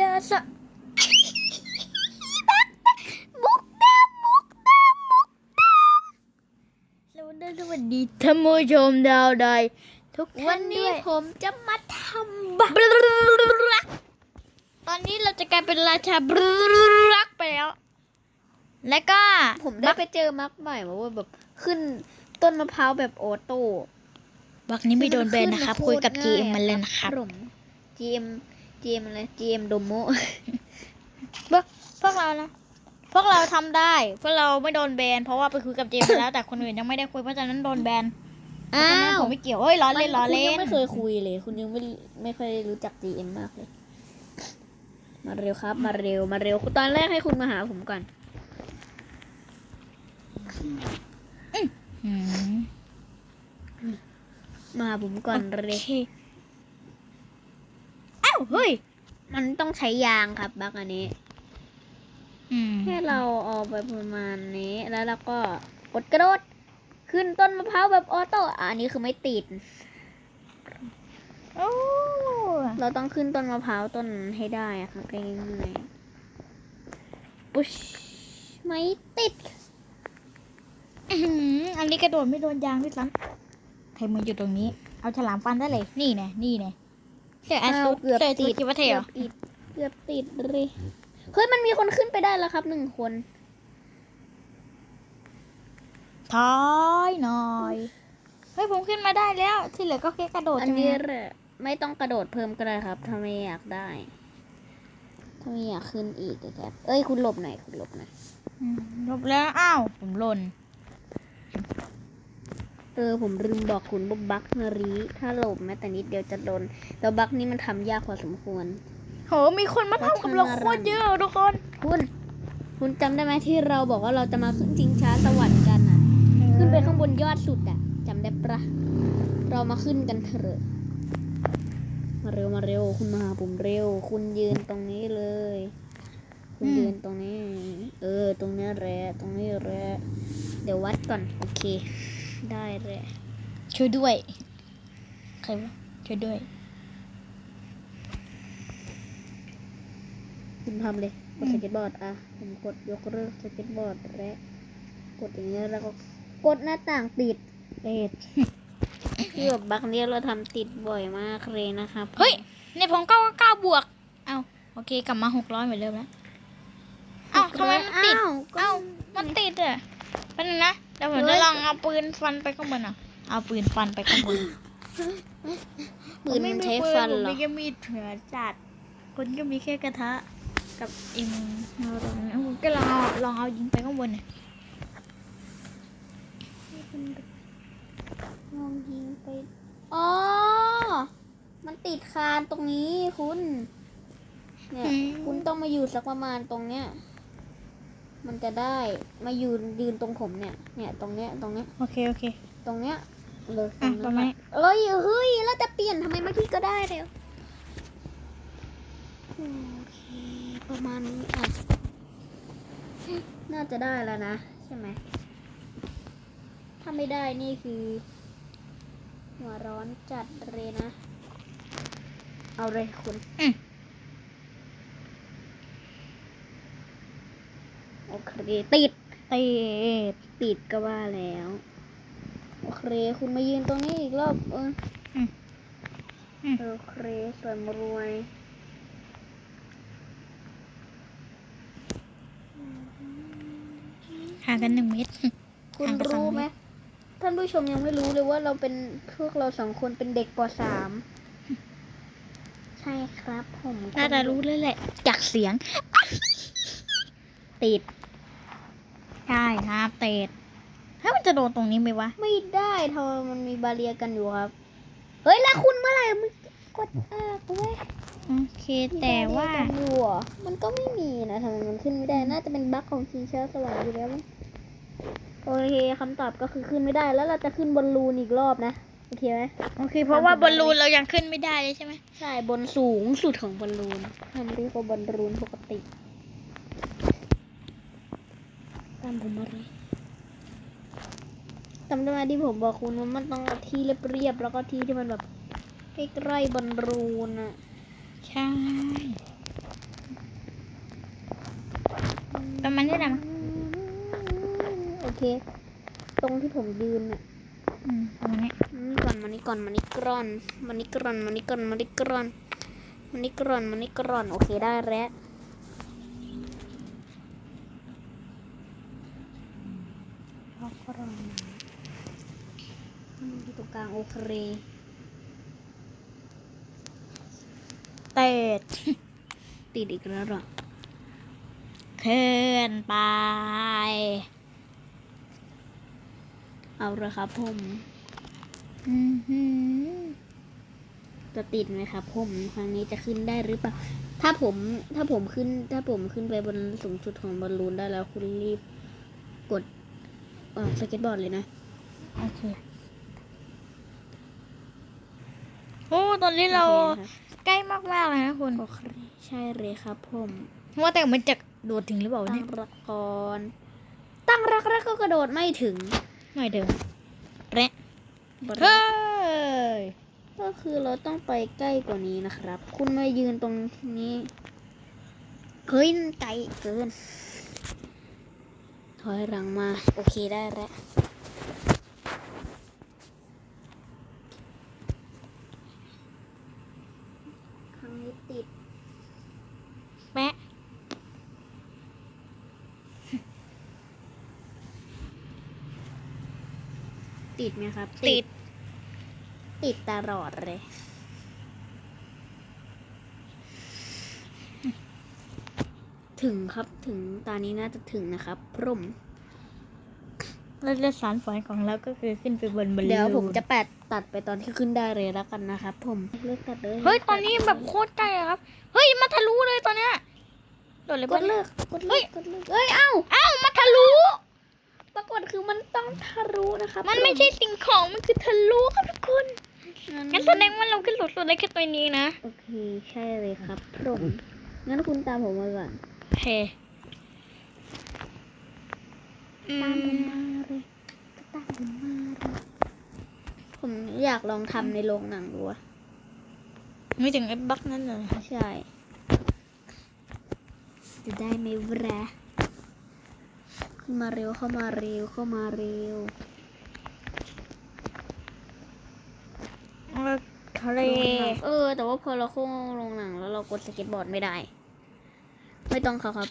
ดาสะมุกดามุกดามุกดาสวัสดีสวัสดีท่านผู้ชมดาวใดทุกวัท่านนนี้ด้วยผมจะมาทำบัก ตอนนี้เราจะกลายเป็นราชาบรักไปแล้ว และก็ผมได้ไปเจอมักใหม่มาว่าแบบขึ้นต้นมะพร้าวแบบออโต้บักนี้ไม่โดนแบนนะครับขึ้คุยกับโ GM ง่ามันเลยนะครับ ผม GM GM อะไร GM โดโมพวกพวกเรานะพวกเราทำได้ พวกเราไม่โดนแบน เพราะว่าไปคุยกับเจมส์มาแล้วแต่คนอื่นยังไม่ได้คุยเพราะฉะนั้นโดนแบนเพราะอ้าฉะนั้นวผมไม่เกี่ยวเอ้ยล้อเล่นล้อคุณเล่ยันงไม่เคยคุยเลย คุณยังไม่ไม่ค่อยรู้จัก GM มากเลย มาเร็วครับ มาเร็วมาเร็วตอนแรกให้คุณมาหาผมก่อน อืมมาหาผมก่อนเลยโอคอ้าว เฮ้ย มันต้องใช้ยางครับบักอันนี้อืมแค่เราเอาไปประมาณนี้ แล้วเราก็กดกระโดด ขึ้นต้นมะพร้าวแบบออโต้อะอันนี้คือไม่ติดโอ้เราต้องขึ้นต้นมะพร้าวต้นนั้นให้ได้อะค่ะง่ายๆปุ๊ชไม่ติดอื้อหืออันนี้กระโดดไม่โดนยางด้วยซ้ำใครมืออยู่ตรงนี้ เอาฉลามฟันได้เลย นี่แน่นี่แน่ เชื่อแอสอ้าซูวเกือบเชื่อติติดดคิดว่าเท่เหรอเกือบติดเกือบติดเลยเฮ้ยมันมีคนขึ้นไปได้แล้วครับหนึ่งคนถอยหน่อยเฮ้ยผมขึ้นมาได้แล้ว ที่เหลือก็แค่กระโดดอันใช่ไหมนี้แหละไม่ต้องกระโดดเพิ่มก็ได้ครับถ้าไม่อยากได้ถ้าไม่อยากขึ้นอีกอะครับ เอ้ยคุณหลบหน่อยคุณหลบหน่อยอืมลบแล้วอ้าวผมหล่น เออผมลืมบอกคุณว่าบักนารีถ้าหลบแม้แต่นิดเดียวจะโดนแต่บักนี้มันทำยากพอสมควรโหมีคนมาทำกับเราโคตรเยอะทุกคนคุณคุณจำได้ไหมที่เราบอกว่าเราจะมาขึ้นจิงช้าสวรรค์กันอะ ขึ้นไปข้างบนยอดสุดอะจำได้ปะเรามาขึ้นกันเถอะมาเร็วมาเร็ว คุณมาหาผมเร็ว คุณยืนตรงนี้เลย คุณยืนตรงนี้ เออ ตรงนี้แหละตรงนี้แหละเดี๋ยววัดก่อน โอเค ได้เลยช่วยด้วย ใครวะช่วยด้วยคุณทำเลยกดสเก็ตบอร์ดอะผมกดยกเลิกสเก็ตบอร์ดและกดอย่างเงี้ยแล้วก็กดหน้าต่างปิดเอ็ดคือแบบบักเนี้ยเราทำติดบ่อยมากเลยนะครับเฮ้ยในผมเก้าเก้าบวกเอาโอเคกลับมาหกร้อยเหมือนเดิมแล้วเอ้าทำไมมันติดอ้าวก็เอ้ามันติดอะแป๊บนึงนะ เดี๋ยวผมจะลองเอาปืนฟันไปข้างบนอะ เอาปืนฟันไปข้างบนปืนมันใช้ฟันเหรอผมมีแค่มีดเถื่อจัด คนก็มีแค่กระทะ กับเอ็มผมก็ลองเอาลองเอายิงไปข้างบนน่ะลองยิงไปอ๋อ มันติดคานตรงนี้คุณ เนี่ย คุณต้องมาอยู่สักประมาณตรงเนี้ย มันจะได้มายืนยืนตรงผมเนี่ย เนี่ยตรงเนี้ยตรงเนี้ยโอเคโอเค ตรงเนี้ยเลยอะตตรรงงนั้นี้นเอ้ยเฮ้ยแล้วจะเปลี่ยนทำไมเมื่อกี้ก็ได้เลยโอเคประมาณนี้อะน่าจะได้แล้วนะ ใช่ไหมถ้าไม่ได้นี่คือหัวร้อนจัดเลยนะ เอาเลยคุณ อืม โอ เค ติดติดติดก็ว่าแล้ว โอเค คุณมายืนตรงนี้อีกรอบเอออืมอืมโอเคสวยมารวยห่างกันหนึ่งเมตรคุณห่างกันสองรู้ไหมเมตรท่านผู้ชมยังไม่รู้เลยว่าเราเป็นพวกเราสองคนเป็นเด็กปสามใช่ครับผมน่าจะรู้เลยแหละ จากเสียง ติด ใช่ครับเตดถ้ามันจะโดนตรงนี้ไหมวะ ไม่ได้ทำไมมันมีบาเรียกันอยู่ครับ เฮ้ยแล้วคุณเมื่อไหร่มึงกดอ่ากูเว้ยโอเคแต่ว่ามีบเรียกันอยู่อะมันก็ไม่มีนะทำไมมันขึ้นไม่ได้ น่าจะเป็นบั๊กของชิงช้าสวรรค์อยู่แล้วมั้งโอเคคำตอบก็คือขึ้นไม่ได้แล้วเราจะขึ้นบนรูนอีกรอบนะโอเคไหมโอเค เพราะว่าบอลลูนเรายังขึ้นไม่ได้เลยใช่ไหมใช่บนสูงสุดของบอลลูนทำเรียกว่าบอลลูนปกติามผมมาเลยจำได้ไหมที่ผมบอกคุณว่ามันต้องที่เรียบๆแล้วก็ที่ที่มันแบบใกล้ๆบอลรูนอะใช่ประมาณนี้แหละมั้งโอเค ตรงที่ผมยืนอะอืมประมานนี่ก่อนมานี่ก่อนมานี่กรอนมานี่กรอนมานี่กรอนมานี่กรอนมานี่กรอนมานี่กรอนโอเคได้แล้ว ตรงกลางโอเคเตดติดอีกแล้วเหรอขึ้นไป เอาละครับผมอือหือจะติดไหมครับผมครั้งนี้จะขึ้นได้หรือเปล่า ถ้าผม ถ้าผมขึ้น ถ้าผมขึ้นไปบนสูงสุดของบอลลูนได้แล้วคุณรีบกดออกสเก็ตบอร์ดเลยนะ โอเค โอ้ตอนนี้เราโอคครับใกล้มากๆเลยนะคุณโอเคใช่เลยครับผมว่าแต่มันจะโดดถึงหรือเปล่าตั้เนี่งยรักก่อนตั้งรักแรกก็กระโดดไม่ถึงไม่เดิมแระบอลเฮ้ยก็คือเราต้องไปใกล้กว่านี้นะครับ คุณมายืนตรงนี้เฮ้ยไกลเกิน ถอยหลังมา โอเคได้แล้ว ครั้งนี้ติด แปะ ติดไหมครับ ติด ติดตลอดเลย ถึงครับถึงตอนนี้น่าจะถึงนะครับพรุ่มเราจะสารฝันของเราก็คือขึ้นไปบนบอลลูนเดี๋ยวผมจะแปดตัดไปตอนที่ขึ้นได้เลยแล้วกันนะครับผมเลิกตัดเลยเฮ้ยตอนนี้แบบโคตรใกล้อะครับ เฮ้ยมาทะลุเลยตอนเนี้ยโดดเลยกปะดเลิกกดเฮ้เลิยกกดเลิกเอ้ยเอ้าเอ้ามาทะลุ ปรากฏคือมันต้องทะลุนะครับมันไม่ใช่สิ่งของมันคือทะลุครับทุกคนงั้งั้นแสดงว่าเราขึ้นสุดๆได้แค่ตัวนี้นะโอเคใช่เลยครับพรุ่มงั้นคุณตามผมมาก่อนโอเคอืตามผมมมาเลยตามผมมาเลยผมอยากลองทำในโรงหนังดูอะไม่ถึงไอ้บักนั่นเลยใช่ จะได้ไหมวะ ขึ้นมาเร็วเข้ามาเร็วเข้ามาเร็วทะเลเออ แต่ว่าพอเราเข้าโรงหนังแล้วเรากดสเก็ตบอร์ดไม่ได้ ไม่ต้องเขาครับ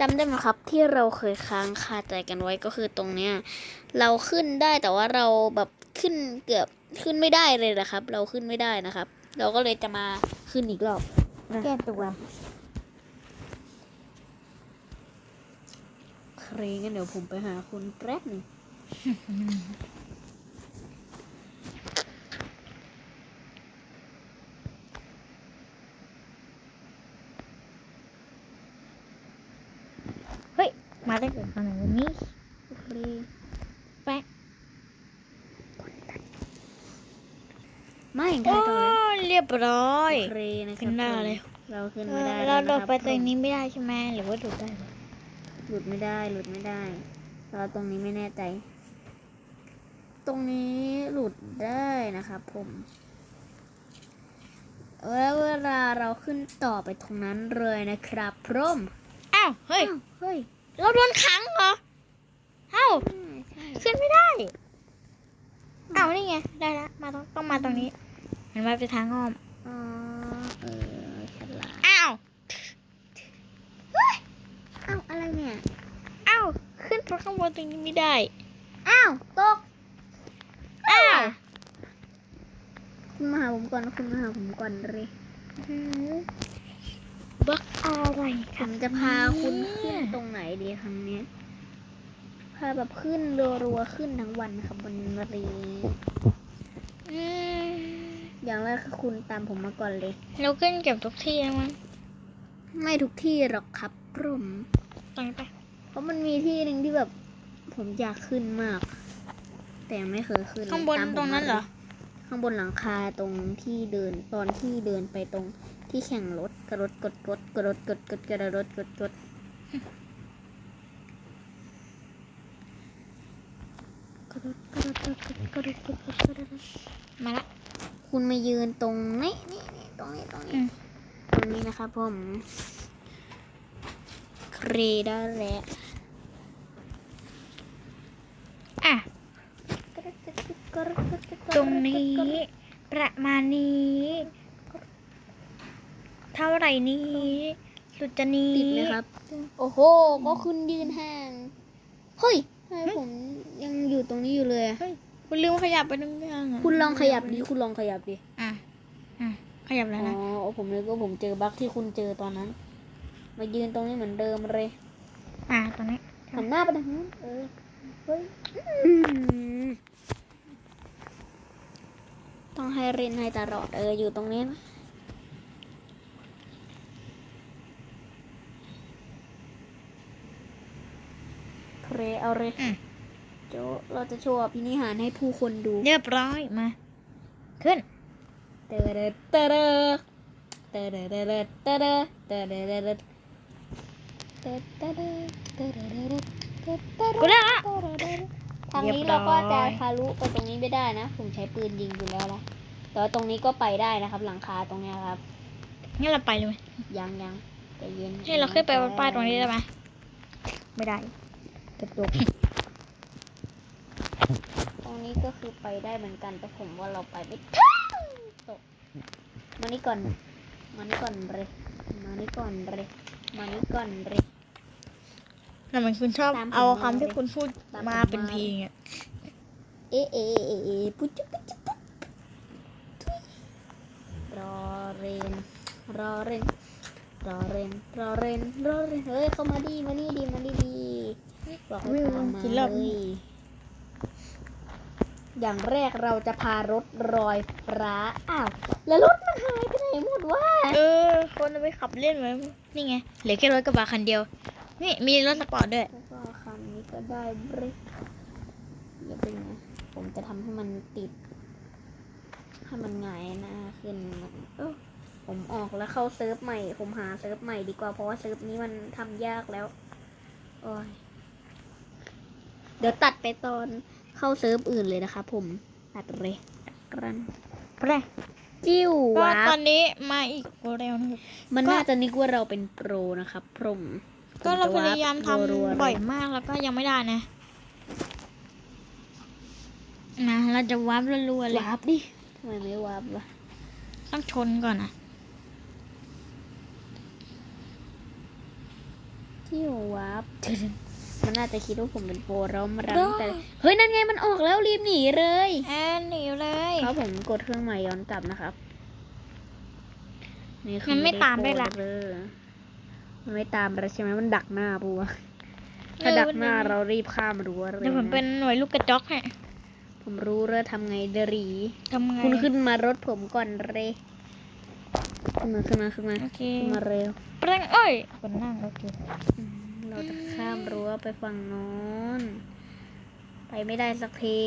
จำได้ไหมครับที่เราเคยค้างคาใจกันไว้ก็คือตรงเนี้ย เราขึ้นได้แต่ว่าเราแบบขึ้นเกือบขึ้นไม่ได้เลยนะครับ เราขึ้นไม่ได้นะครับ เราก็เลยจะมาขึ้นอีกรอบแก้ตัว เครงั้นเดี๋ยวผมไปหาคุณแป๊บหนึงเฮ้ย มาได้เกิดขนาดนี้โอเคแปะไม่ยังโอ้ถ่ายต่อเลยเรียบร้อย โอเคนะคขึ้รับนได้เลย เราขึ้นเอไม่อได้เราโดแล้วดนะคบไปตรงนี้ไม่ได้ใช่ไหมหรือว่าโดดได้เลย หลุดไม่ได้หลุดไม่ได้เราตรงนี้ไม่แน่ใจ ตรงนี้หลุดได้นะครับผมแล้วเวลาเราขึ้นต่อไปตรงนั้นเลยนะครับพร่มอ้าวเฮ้ยอ้าวเฮ้ยเราโดนขังเหรอเอ้าใช่ใช่ขึ้นไม่ได้อ้าวนี่ไงได้แล้วมาต้องต้องมาตรงนี้เห็นไหมไปทางอ้อมอ๋อเออฉลาด อ้าว อ้าวอะไรเนี่ยอ้าวขึ้นไปข้างบนตรงนี้ไม่ได้อ้าวตกอ้าวคุณมาหาผมก่อนคุณมาหาผมก่อนเลยบักอะไรผมจะพาคุณขึ้นตรงไหนดีครั้งเนี้ยพาแบบขึ้นรัวๆขึ้นทั้งวันครับบนรีอืมอย่างแรกคือคุณตามผมมาก่อนเลย เราขึ้นเก็บทุกที่แล้วมั้งไม่ทุกที่หรอกครับ ผมตรงนี้ไปเพราะมันมีที่หนึ่งที่แบบ ผมอยากขึ้นมาก แต่ยังไม่เคยขึ้นเลยข้างบนตมผมตรงนั้นเหรอมาลยข้างบนหลังคาตรงที่เดินตอนที่เดินไปตรงที่แข่งรถกระรถกดกดกระรถกดกดกระรถกดกดกระรถกระรถกดกดกระรถกดกดกระรถมาละ คุณมายืนตรงนี้นี่นี่ตรงนี้ตรงอืนี้มตรงนี้นะครับผม เรได้แล้วอะตรงนี้ประมาณนี้ เท่าไหร่นี้สุดจะนี้ครับ โอ้โห ก็คุณยืนห่าง เฮ้ยทำไผมยังอยู่ตรงนี้อยู่เลยคุณลืมขยับไปนึงยังอะคุณลองขยับดิคุณลองขยับดิ อะ อะ ขยับแล้วอ๋นะ อผมเลยก็ผมเจอบั๊กที่คุณเจอตอนนั้น มายืนตรงนี้เหมือนเดิมเลย อะตรงนี้หันหน้าไปทางนู้นเออเฮ้ยอืมต้องให้เรนให้ตลอดเอออยู่ตรงนี้นะเครเอาเลยอืมโจเราจะโชว์อภินิหารให้ผู้คนดู เรียบร้อยมา ขึ้นเตอเดเตอเดเตอเดเดเตอเดเตอเดเดเตอเด กูได้ละทางนี้เราก็จะทะลุไปตรงนี้ไม่ได้นะ ผมใช้ปืนยิงอยู่แล้วละแต่ว่าตรงนี้ก็ไปได้นะครับ หลังคาตรงเนี้ยครับงั้นเราไปเลยไหมยังยังใจเย็นให้เราขึ้นไปบนป้ายตรงนี้ได้ไหมไม่ได้กระจกตรงนี้ก็คือไปได้เหมือนกันแต่ผมว่าเราไปไม่ตกมานี่ก่อนมานี่ก่อนเลยมานี่ก่อนเลยมานี่ก่อนเลย ทำไมคุณชอบตามผมเอามาคำที่เลยคุณพูดตามผมมามาเป็นเพลงอะเอะเอะเอะเอะปุ๊บจุ๊บปุ๊บจุ๊บปุ๊บรอเรนรอเรนรอเรนรอเรนรอเรนเฮ้ยเข้ามาดีมานี่ดีมานี่ดีบอกให้ตามมากินรอบเลยอย่างแรกเราจะพารถรอยฟ้าอ้าวแล้วรถมันหายไปไหนหมดวะเออ คนเอาไปขับเล่นไหมนี่ไงเหลือแค่รถกระบะคันเดียว นี่มีรถสปอร์ตด้วยแล้วก็คันนี้ก็ได้เบรกอย่าเป็นไงผมจะทำให้มันติด ให้มันหงายหน้าขึ้นมันเออผมออกแล้วเข้าเซิร์ฟใหม่ ผมหาเซิร์ฟใหม่ดีกว่าเพราะว่าเซิร์ฟนี้มันทำยากแล้ว โอ้ย เดี๋ยวตัดไปตอนเข้าเซิร์ฟอื่นเลยนะคะ ผมตัดเลยกรันแปรจิ้วก็วาตอนนี้มาอีกเร็วนะครับมันก็น่าจะนึกว่าเราเป็นโปรนะครับผม ก็เราพยายามผจะวร์ปรัวทำๆบ่อยเลมากแล้วก็ยังไม่ได้นะนะเราจะวาร์ปรัวๆเลยวาร์ปดิทำไมไม่วาร์ปวะต้องชนก่อนอะที่วาร์ปมันน่าจะคิดว่าผมเป็นโปรแล้วมารังแต่เฮ้ยนั่นไงมันออกแล้วรีบหนีเลยแอนหนีเลยครับผมกดเครื่องใหม่ย้อนกลับนะครับนี่คือมันไม่ตามด้วยล่ะโปรเลย มันไม่ตามเราใช่ไหมมันดักหน้าปูวะถ้าดักหน้าเรารีบข้ามรั้วเลยเดี๋ยวผมนะเป็นหน่วยลูกกระจอกให้ผมรู้แล้วทำไงเดรีทำไงคุณขึ้นมารถผมก่อนเลยขึ้นมาขึ้นมาขึ้นมาโอเคขึ้นมาเร็วแปรงเอ้ยคนนั่งโอเคอืมเราจะข้ามรั้วไปฝั่งโน้นไปไม่ได้สักที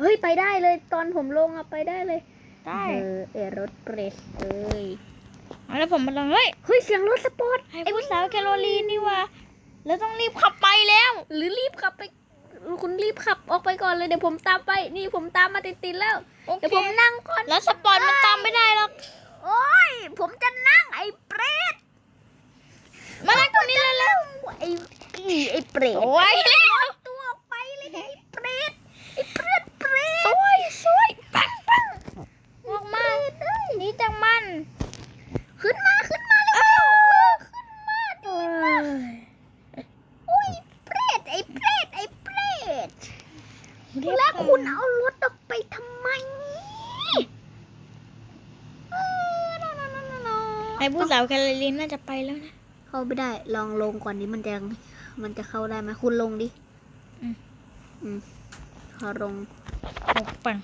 เฮ้ยไปได้เลยตอนผมลงอะไปได้เลยได้เออเออรถเปรสเอ้ย เอาแล้วผมมาลองเฮ้ยเฮ้ยเสียงรถสปอร์ตไอ้ผู้สาวแคโรลีนนี่วะแล้วต้องรีบขับไปแล้ว หรือรีบขับไป คุณรีบขับออกไปก่อนเลยเดี๋ยวผมตามไป นี่ผมตามมาติดๆแล้วโอเดี๋ยวเคผมนั่งก่อนแล้วสปอร์ตมันตามไม่ได้หรอกโอ้ยผมจะนั่งไอ้เปรตมานั่งตรงนี้เลยแล้วไอ้อีไอ้เปรตโอ้ยแล้ว ตัวออกไปเลยไอ้เปรตไอ้เปรตเปรต สวยสวยปังปังออกมาหนี่จากมัน ขึ้นมาขึ้นมาเร็วขึ้นมาดีมากอุ้ยเปรตไอ้เปรตไอ้เปรตแล้วคุณเอารถออกไปทำไมเออ no, no, no, no, no ไอ้ผู้ สาวแคโรลีนน่าจะไปแล้วนะ เข้าไม่ได้ ลองลงก่อนนี้มันจะมันจะเข้าได้ไหมคุณลงดิ อืม อืมพอลงโอ้ปัง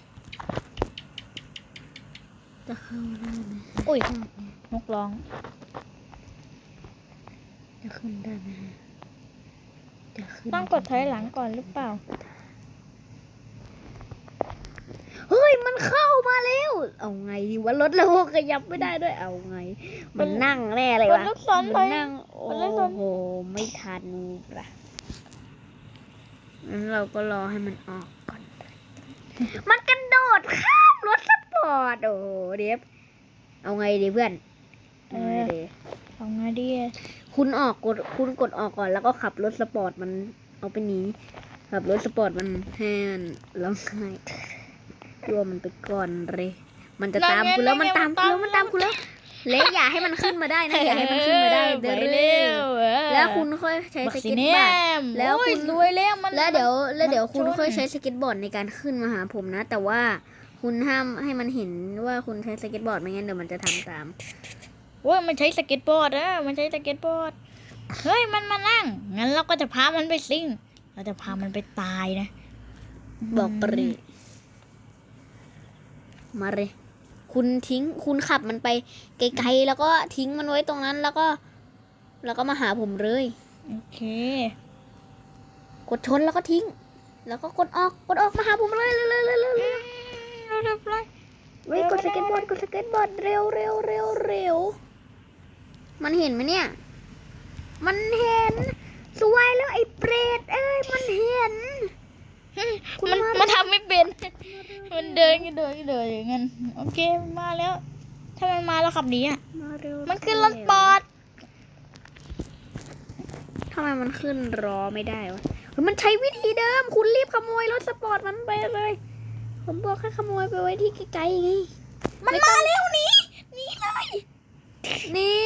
จะเข้าได้ไหมอุ้ยนกร้อง จะขึ้นได้ไหมจะขึ้นต้องกดถอยหลังก่อนหรือเปล่า เฮ้ย มันเข้ามาแล้ว เอาไงดีวะรถเราขยับไม่ได้ด้วยเอาไง มันนั่งแน่เลยกดวะลูกศรมัถอยนั่งโอ้กดลูกศรโหไม่ทันละงั้นเราก็รอให้มันออกก่อน มันกระโดดข้ามรถสปอร์ตโอ้โหเดี๋ยวเอาไงดีเพื่อนเอาไงดีเอาไงดีคุณออกกดคุณกดออกก่อนแล้วก็ขับรถสปอร์ตมันเอาไปหนีขับรถสปอร์ตมันแฮนร้องไห้ รวมมันไปก่อนเลย มันจะตามกูแล้วมันตามกูแล้วมันตามกูแล้ว เละอย่าให้มันขึ้นมาได้นะอย่าให้มันขึ้นมาได้เด้อไปเร็วเออแล้วคุณค่อยใช้บักสสิเก็ตเนบอร์ดมแล้วโอ้ยคุณรวยแล้วมันแล้วเดี๋ยวแล้วเดี๋ยวมันคุณชนค่อยใช้สเก็ตบอร์ดในการขึ้นมาหาผมนะ แต่ว่าคุณห้ามให้มันเห็นว่าคุณใช้สเก็ตบอร์ดไม่งั้นเดี๋ยวมันจะทำตามโอ้ยมันใช้สเก็ตบอร์ดอะมันใช้สเก็ตบอร์ดเฮ้ยมันมานั่งงั้นเราก็จะพามันไปซิ่ง เราจะพามันไปตายนะ บอกปรี มาเลย คุณทิ้ง คุณขับมันไปไกลๆ แล้วก็ทิ้งมันไว้ตรงนั้น แล้วก็ แล้วก็มาหาผมเลย โอเค กดชนแล้วก็ทิ้ง แล้วก็กดออก กดออกมาหาผมเลยเร็วๆๆๆๆเราเรียบร้อยเว้ยกดสเก็ตบอร์ด กดสเก็ตบอร์ด เร็วเร็วเร็วเร็วมันเห็นไหมเนี่ย มันเห็น สวยแล้วไอ้เปรตเอ้ย มันเห็นคุณ มันมามันทำไม่เป็น มันเดินก็เดินก็เดินอย่างนั้นโอเคมาแล้ว ถ้ามันมาแล้วขับหนีอะ มาเร็วมันขึ้นรถสปอร์ตทำไมมันขึ้นรอไม่ได้วะเฮ้ยมันใช้วิธีเดิม คุณรีบขโมยรถสปอร์ตมันไปเลย ผมบอกให้ขโมยไปไว้ที่ไกลๆไงมันมาแล้วหนีหนีเลยนี่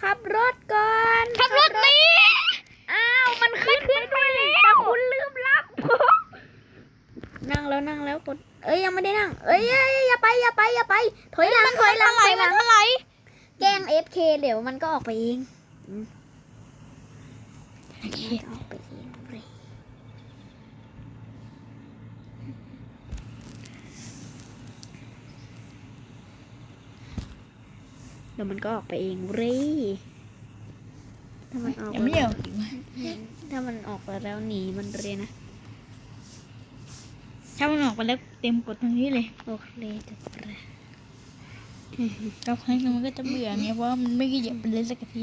ขับรถก่อน ขับรถหนีอ้าว มันขึ้นขึ้นไปแล้วแต่คุณลืมรับ นั่งแล้วนั่งแล้วกดเอ้ยยังไม่ได้นั่งเอ้ยเอ้ยอย่าไปอย่าไปอย่าไป ถอยหลังถอยหลังถอยหลังอะไรแกล้งเอฟเคเดี๋ยวมันก็ออกไปเองโอเคออกไปเองเว้ยเดี๋ยวมันก็ออกไปเองเว้ยถ้ามันออกยังไม่ไปเอาถ้ามันออกไปแล้วหนีมันเลยนะ ถ้ามันออกไปแล้วเต็มกดตรงนี้เลยโอเคจะไปเราครั้งนึงมันก็จะเบื่อไงเพราะว่ามันไม่ขยับไปเลยสักที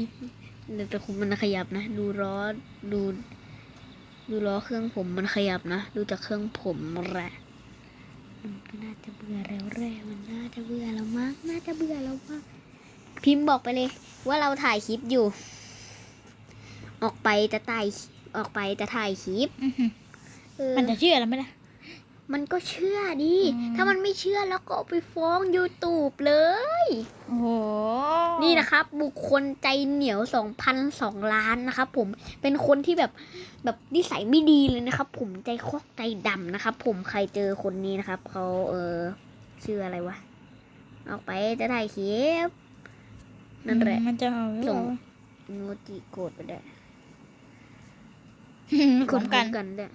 เดี๋ยวแต่คุณมันขยับนะ ดูล้อดู ดูล้อเครื่องผมมันขยับนะดูจากเครื่องผมแหละมันก็น่าจะเบื่อแล้วแหละมันน่าจะเบื่อแล้วมาก น่าจะเบื่อแล้วมาก พิมพ์บอกไปเลย ว่าเราถ่ายคลิปอยู่ ออกไปจะถ่ายออกไปจะถ่ายคลิปอื้อหือเออมันจะเชื่อแล้วไหมล่ะ มันก็เชื่อดิ อืม ถ้ามันไม่เชื่อแล้วก็เอาไปฟ้อง YouTube เลย โอ้โหนี่นะครับ บุคคลใจเหนียวสองพันสองล้านนะครับผมเป็นคนที่แบบแบบนิสัยไม่ดีเลยนะครับ ผมใจคอกใจดำนะครับ ผมใครเจอคนนี้นะครับเขาเออชื่ออะไรวะออกไปจะถ่ายคลิปนั่นแหละ มันจะเอาหรือเปส่งล่า อีโมจิโกรธไปได้วย พร้อมกันกันด้วย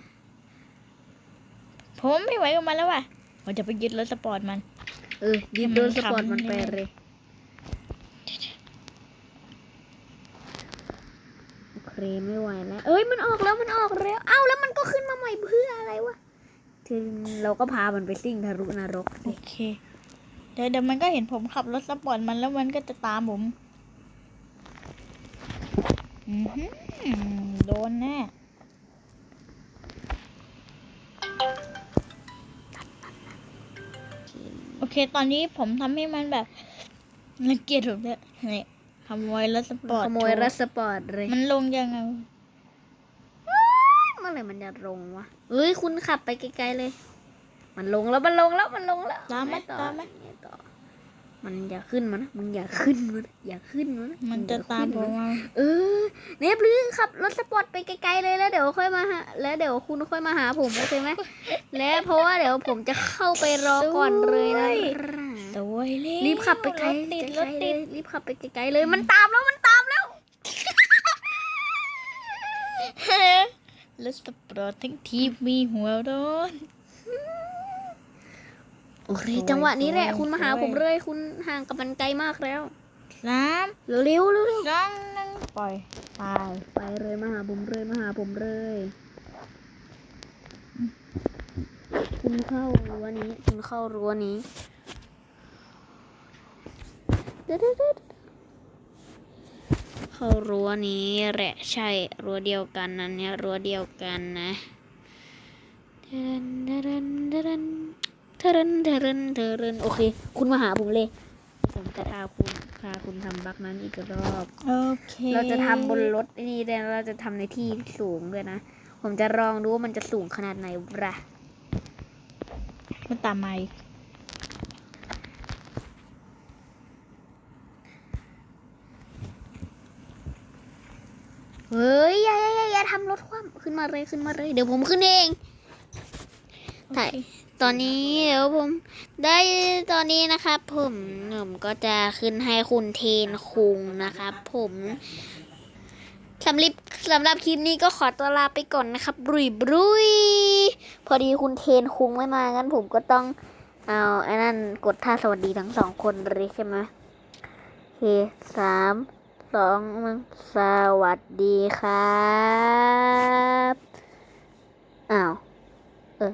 ผมไม่ไหวกับมันแล้วว่ะเราจะไปยึดรถสปอร์ตมัน เออยิบโดนสปอร์ตมันไปเลยโอเคไม่ไหวแล้ว เอ้ยมันออกแล้วมันออกแล้วเอ้าแล้วมันก็ขึ้นมาใหม่เพื่ออะไรวะถึงเราก็พามันไปซิ่งทะลุนรกโอเค เดี๋ยวเดี๋ยวมันก็เห็นผมขับรถสปอร์ตมันแล้วมันก็จะตามผมอือหือโดนแน่ อเค ตอนนี้ผมทำให้มันแบบรังเกียจผมเนี่ยนี่ขโมยรถสปอร์ตขโมยรถสปอร์ตเลย มันลงยังไงเมื่อไหร่มันจะลงวะเอ้ย คุณขับไปไกลๆเลย มันลงแล้ว มันลงแล้ว มันลงแล้ว ตามไหมงต่อตามไหมงต่อ มันอย่าขึ้นมานะมึงอย่าขึ้นมานะอย่าขึ้นมานะมันจะอย่ตามขึ้นผมนะมาเออเนบลือขับรถสปอร์ตไปไกลๆเลยแล้วเดี๋ยวค่อยมาหาแล้วเดี๋ยวคุณค่อยมาหาผมโอเคไหมและเพราะว่าเดี๋ยวผมจะเข้าไปรอก่อนเลยนะสวยเลยรีบขับไปไกลรถติดรถติดเลยรีบขับไปไกลๆเลยมันตามแล้วมันตามแล้วรถสปอร์ตทั้งทีมมีหัวโดน โอเคโอ้ยจังหวะนี้แหละโอ้ยคุณมาหาโอ้ยผมเลยคุณห่างกับมันไกลมากแล้วสามเร็วๆเร็วเร็วสองหนึ่งปล่อยตายไปเลยมาหาผมเลยมาหาผมเลย คุณเข้ารั้วนี้ คุณเข้ารั้วนี้เดี๋ยวๆๆเข้ารั้วนี้แหละใช่รั้วเดียวกันนะเนี่ยรั้วเดียวกันนะเดินเดินเดิน เดินเดินเดินโอเค คุณมาหาผมเลย ผมจะพาคุณพาคุณทำบักนั้นอีกรอบ โอเค เราจะทำบนรถนี่แต่เราจะทำในที่สูงด้วยนะ ผมจะลองดูว่ามันจะสูงขนาดไหนบระมันตามมาอีกเฮ้ยอย่าอย่าอย่าอย่าทำรถคว่ำขึ้นมาเลยขึ้นมาเลย เดี๋ยวผมขึ้นเอง ถ่าย ตอนนี้เดี๋ยวผมได้ตอนนี้นะครับ ผมผมก็จะขึ้นให้คุณเทนคุงนะครับ ผมสำหรับสำหรับคลิปนี้ก็ขอตัวลาไปก่อนนะครับบรุยบรุยพอดีคุณเทนคุงไม่มางั้นผมก็ต้องเอาไอ้นั่นกดท่าสวัสดีทั้งสองคนเลยใช่ไหมโอเคสามสองหนึ่งสวัสดีครับอ้าวเออ